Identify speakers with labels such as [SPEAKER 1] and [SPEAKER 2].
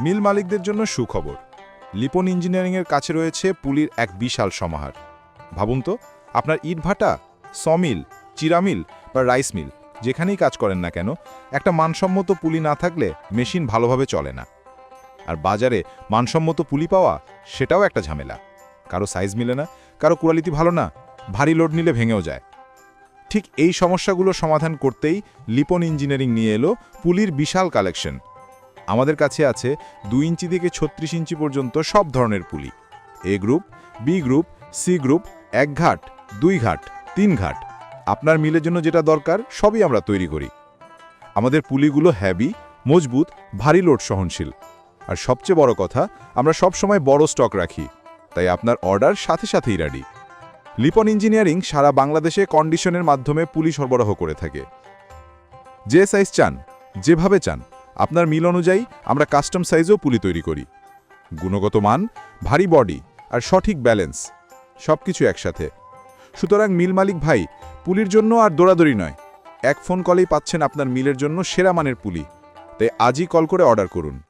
[SPEAKER 1] মিল মালিকদের জন্য সুখবর। লিপন ইঞ্জিনিয়ারিংয়ের কাছে রয়েছে পুলির এক বিশাল সমাহার। ভাবুন তো, আপনার ইটভাটা সমিল, চিরামিল বা রাইস মিল, যেখানেই কাজ করেন না কেন, একটা মানসম্মত পুলি না থাকলে মেশিন ভালোভাবে চলে না। আর বাজারে মানসম্মত পুলি পাওয়া সেটাও একটা ঝামেলা। কারও সাইজ মিলে না, কারও কোয়ালিটি ভালো না, ভারী লোড নিলে ভেঙেও যায়। ঠিক এই সমস্যাগুলো সমাধান করতেই লিপন ইঞ্জিনিয়ারিং নিয়ে এলো পুলির বিশাল কালেকশন। আমাদের কাছে আছে দুই ইঞ্চি থেকে ছত্রিশ ইঞ্চি পর্যন্ত সব ধরনের পুলি। A group, B group, C group, এক ঘাট, দুই ঘাট, তিন ঘাট। আপনার মিলের জন্য যেটা দরকার, সবই আমরা তৈরি করি। আমাদের পুলিগুলো হ্যাভি মজবুত, ভারী লোড সহনশীল। আর সবচেয়ে বড় কথা, আমরা সব সময় বড় স্টক রাখি। তাই আপনার অর্ডার সাথে সাথেই রেডি লিপন ইঞ্জিনিয়ারিং সারা বাংলাদেশে কন্ডিশনের মাধ্যমে পুলি সরবরাহ করে থাকে। যে সাইজ চান, যেভাবে চান আপনার মিল অনুযায়ী আমরা কাস্টম সাইজেও পুলি তৈরি করি। গুণগত মান, ভারী বডি আর সঠিক ব্যালেন্স সব কিছু একসাথে। সুতরাং মিল মালিক ভাই, পুলির জন্য আর দৌড়াদৌড়ি নয়। এক ফোন কলেই পাচ্ছেন আপনার মিলের জন্য সেরা মানের পুলি। তাই আজই কল করে অর্ডার করুন।